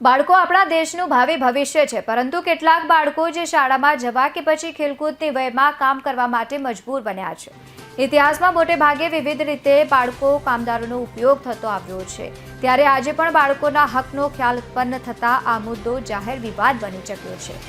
બાળકો આપણા દેશનું ભાવિ ભવિષ્ય છે, પરંતુ કેટલાક બાળકો જે શાળામાં જવા કે પછી ખેલકૂદની વયમાં કામ કરવા માટે મજબૂર બન્યા છે. ઇતિહાસમાં મોટે ભાગે વિવિધ રીતે બાળકો કામદારોનો ઉપયોગ થતો આવ્યો છે. ત્યારે આજે પણ બાળકોના હકનો ખ્યાલ ઉત્પન્ન થતાં આ મુદ્દો જાહેર વિવાદ બની ચૂક્યો છે.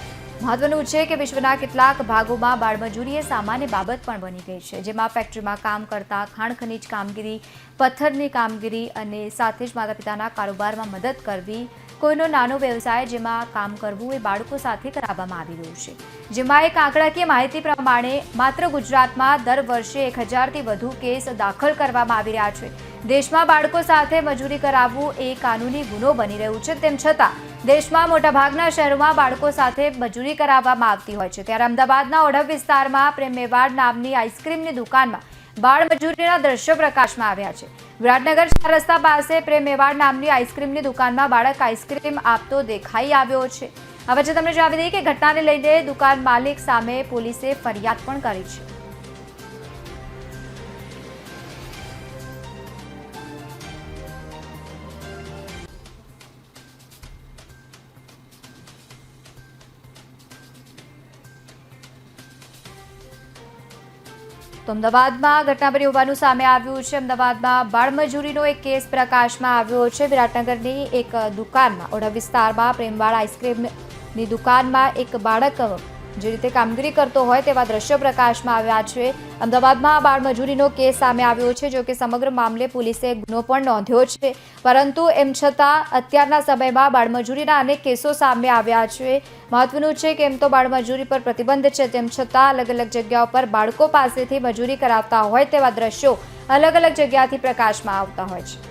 મહત્વનું છે કે વિશ્વના કેટલાક ભાગોમાં બાળમજૂરી એ સામાન્ય બાબત પણ બની ગઈ છે, જેમાં ફેક્ટરીમાં કામ કરતા ખાણ ખનીજ કામગીરી, પથ્થરની કામગીરી અને સાથે જ માતા પિતાના કારોબારમાં મદદ કરવી, કોઈનો નાનો વ્યવસાય જેમાં કામ કરવું એ બાળકો સાથે કરાવવામાં આવી રહ્યું છે. જેમાં એક આંકડાકીય માહિતી પ્રમાણે માત્ર ગુજરાતમાં દર વર્ષે એક હજારથી વધુ કેસ દાખલ કરવામાં આવી રહ્યા છે. દેશમાં બાળકો સાથે મજૂરી કરાવવું એ કાનૂની ગુનો બની રહ્યું છે, તેમ છતાં દેશમાં મોટાભાગના શહેરોમાં બાળકો સાથે મજૂરી કરાવવામાં આવતી હોય છે. ત્યારે અમદાવાદના ઓઢવ વિસ્તારમાં પ્રેમ મેવાડ નામની આઈસ્ક્રીમની દુકાનમાં બાળ મજૂરીના દ્રશ્યો પ્રકાશમાં આવ્યા છે. વિરાટનગર ચાર રસ્તા પાસે પ્રેમ મેવાડ નામની આઈસ્ક્રીમની દુકાનમાં બાળક આઈસ્ક્રીમ આપતો દેખાઈ આવ્યો છે. આ વચ્ચે તમને જણાવી દઈએ કે ઘટનાને લઈને દુકાન માલિક સામે પોલીસે ફરિયાદ પણ કરી છે. તો અમદાવાદમાં ઘટના બની હોવાનું સામે આવ્યું છે. અમદાવાદમાં બાળમજૂરીનો એક કેસ પ્રકાશમાં આવ્યો છે. વિરાટનગરની એક દુકાનમાં, ઓઢવ વિસ્તારમાં પ્રેમવાળ આઈસ્ક્રીમની દુકાનમાં એક બાળક જે રીતે કામગીરી કરતો હોય તેવા દ્રશ્યો પ્રકાશમાં આવ્યા છે. અમદાવાદમાં બાળમજૂરીનો કેસ સામે આવ્યો છે, જો કે સમગ્ર મામલે પોલીસે ગુનો પણ નોંધ્યો છે. પરંતુ એમ છતાં અત્યારના સમયમાં બાળમજૂરીના અનેક કેસો સામે આવ્યા છે. મહત્વનું છે કે એમ તો બાળમજૂરી પર પ્રતિબંધ છે, તેમ છતાં અલગ અલગ જગ્યાઓ પર બાળકો પાસેથી મજૂરી કરાવતા હોય તેવા દ્રશ્યો અલગ અલગ જગ્યાથી પ્રકાશમાં આવતા હોય છે.